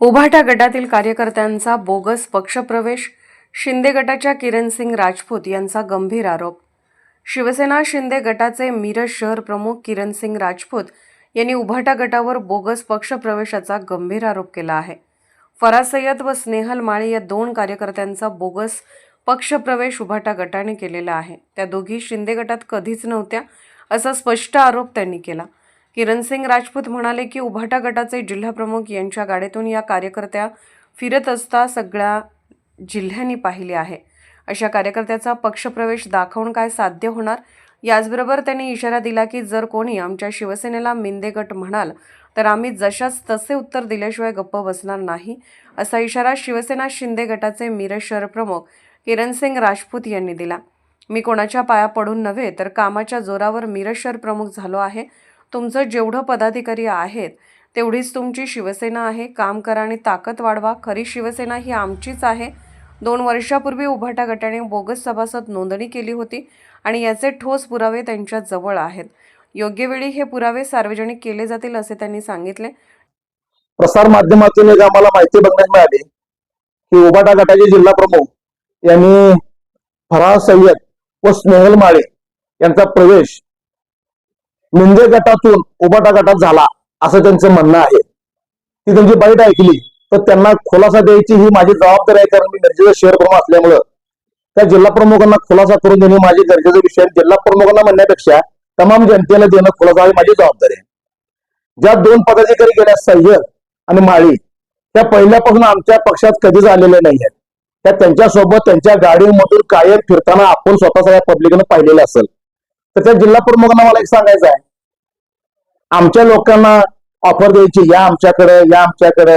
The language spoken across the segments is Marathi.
उभाटा गटातील कार्यकर्त्यांचा बोगस पक्षप्रवेश शिंदे गटाच्या किरण सिंग राजपूत यांचा गंभीर आरोप. शिवसेना शिंदे गटाचे मिरज शहर प्रमुख किरण सिंग राजपूत यांनी उभाटा गटावर बोगस पक्षप्रवेशाचा गंभीर आरोप केला आहे. फराज सय्यद व स्नेहल माळी या दोन कार्यकर्त्यांचा बोगस पक्षप्रवेश उभाटा गटाने केलेला आहे. त्या दोघी शिंदे गटात कधीच नव्हत्या असा स्पष्ट आरोप त्यांनी केला. किरणसिंग राजपूत म्हणाले की उभाटा गटाचे जिल्हाप्रमुख यांच्या गाडीतून या कार्यकर्त्या फिरत असता सगळ्या जिल्ह्यांनी पाहिले आहे. अशा कार्यकर्त्याचा पक्षप्रवेश दाखवून काय साध्य होणार? याचबरोबर त्यांनी इशारा दिला की जर कोणी आमच्या शिवसेनेला मिंदे गट म्हणाल तर आम्ही जशाच तसे उत्तर दिल्याशिवाय गप्प बसणार नाही असा इशारा शिवसेना शिंदे गटाचे मिरज शहर प्रमुख किरणसिंग राजपूत यांनी दिला. मी कोणाच्या पाया पडून नव्हे तर कामाच्या जोरावर मिरशर प्रमुख झालो आहे. तुमचं जेवढं पदाधिकारी आहेत तेवढीच तुमची शिवसेना आहे. काम करा आणि ताकद वाढवा. खरी शिवसेना ही आमचीच आहे. दोन वर्षापूर्वी उभाटा गटाने बोगस सभासद नोंदणी केली होती आणि याचे ठोस पुरावे त्यांच्या जवळ आहेत. योग्य वेळी हे पुरावे सार्वजनिक केले जातील असे त्यांनी सांगितले. प्रसार माध्यमातून एक आम्हाला माहिती बघण्यात मिळाली की उभाटा गटाचे जिल्हा प्रमुख यांनी फराह सय्यद व स्नेहल माळे यांचा प्रवेश मिंजे गटातून उबाटा गटात झाला असं त्यांचं म्हणणं आहे. ती त्यांची बाईट ऐकली तर त्यांना खुलासा द्यायची ही माझी जबाबदारी आहे कारण मी गरजेचं शहर प्रमुख असल्यामुळं. त्या जिल्हा प्रमुखांना खुलासा करून देणे माझी गरजेचा विषय जिल्हा प्रमुखांना म्हणण्यापेक्षा तमाम जनतेला देणं खुलासा ही माझी जबाबदारी आहे. ज्या दोन पदाधिकारी गेल्या सह्य आणि माळी त्या पहिल्यापासून आमच्या पक्षात कधीच आलेल्या नाही आहेत त्या त्यांच्यासोबत त्यांच्या गाडीमधून कायम फिरताना आपण स्वतः सगळ्या पब्लिकनं पाहिलेलं असेल. तर त्या जिल्हा प्रमुखांना मला एक सांगायचं आहे. आमच्या लोकांना ऑफर द्यायची या आमच्याकडे या आमच्याकडे.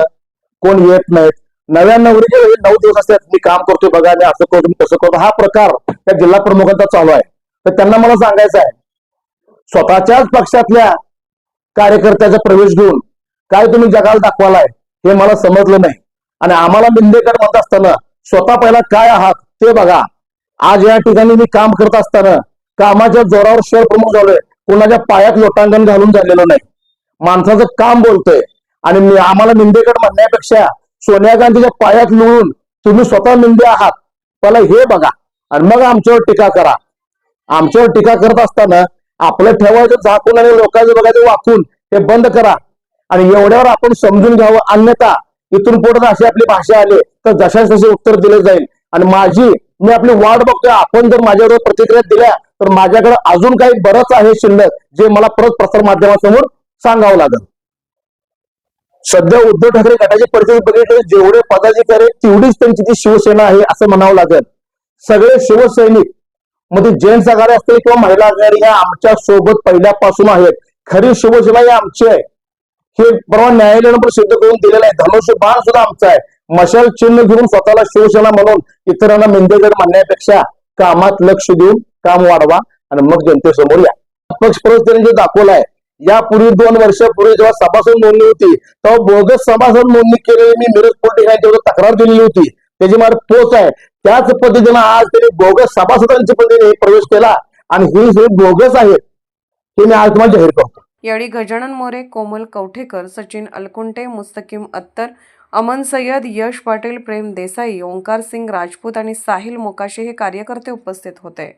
कोण येत नाहीत. नव्या नवरीचे म्हणजे नऊ दिवस असतात मी काम करतोय बघा मी असं करतो मी तसं करतो. हा प्रकार त्या जिल्हा प्रमुखांचा चालू आहे. तर त्यांना मला सांगायचं आहे स्वतःच्याच पक्षातल्या कार्यकर्त्याचा प्रवेश घेऊन काय तुम्ही जगाला दाखवालाय हे मला समजलं नाही. आणि आम्हाला निंदेकर म्हणत असताना स्वतः पहिला काय आहात ते बघा. आज या ठिकाणी मी काम करत असताना कामाच्या जोरावर शोर प्रमुख झालोय. कोणाच्या पायात लोटांगण घालून झालेलं नाही. माणसाचं काम बोलतोय. आणि मी आम्हाला मिंदेकर म्हणण्यापेक्षा सोनिया गांधीच्या पायात लुळून तुम्ही स्वतः मिंदे आहात. पहिला हे बघा. आणि मग आमच्यावर टीका करा. आमच्यावर टीका करत असताना आपलं ठेवायचं झाकून आणि लोकांचं बघायचं वाकून हे बंद करा. आणि एवढ्यावर आपण समजून घ्यावं. अन्यथा इथून पुढे अशी आपली भाषा आली तर जशा तसे उत्तर दिले जाईल. आणि माझी मी आपली वाट बघतोय. आपण जर माझ्यावर प्रतिक्रिया दिल्या तर माझ्याकडे अजून काही बरंच आहे शिल्लक जे मला परत प्रसार माध्यमासमोर सांगावं लागेल. सध्या उद्धव ठाकरे गटाची परिस्थिती बघितली जेवढे पदाधिकारी तेवढीच त्यांची ती शिवसेना आहे असं म्हणावं लागेल. सगळे शिवसैनिकमध्ये जैन आघाडी असतील किंवा महिला आघाडी या आमच्यासोबत पहिल्यापासून आहेत. खरी शिवसेना ही आमची आहे. हे परवा न्यायालयानं पण सिद्ध करून दिलेलं आहे. धनुष्य बाण सुद्धा आमचं आहे. मशाल चिन्ह घेऊन स्वतःला शिवसेना म्हणून इतरांना मेंदेगड म्हणण्यापेक्षा कामात लक्ष देऊन काम वाढवा आणि मग जनतेसमोर या. पक्ष प्रवर्तकांनी जे दाखवलं आहे यापूर्वी दोन वर्षापूर्वी जेव्हा सभासद नोंदणी होती तेव्हा बोगस सभासद नोंदणी केलेली मी मिरज पोलिटिकांच्या तक्रार दिलेली होती. त्याची मला पोच आहे. त्याच पद्धतीनं आज त्यांनी बोगस सभासदांच्या पद्धतीने प्रवेश केला आणि हे हे बोगस आहेत हे मी आज तुम्हाला जाहीर करतो. यावेळी गजानन मोरे कोमल कवठेकर सचिन अलकुंटे मुस्तकीम अत्तर अमन सय्यद यश पाटील प्रेम देसाई ओंकार सिंग राजपूत आणि साहिल मोकाशे हे कार्यकर्ते उपस्थित होते.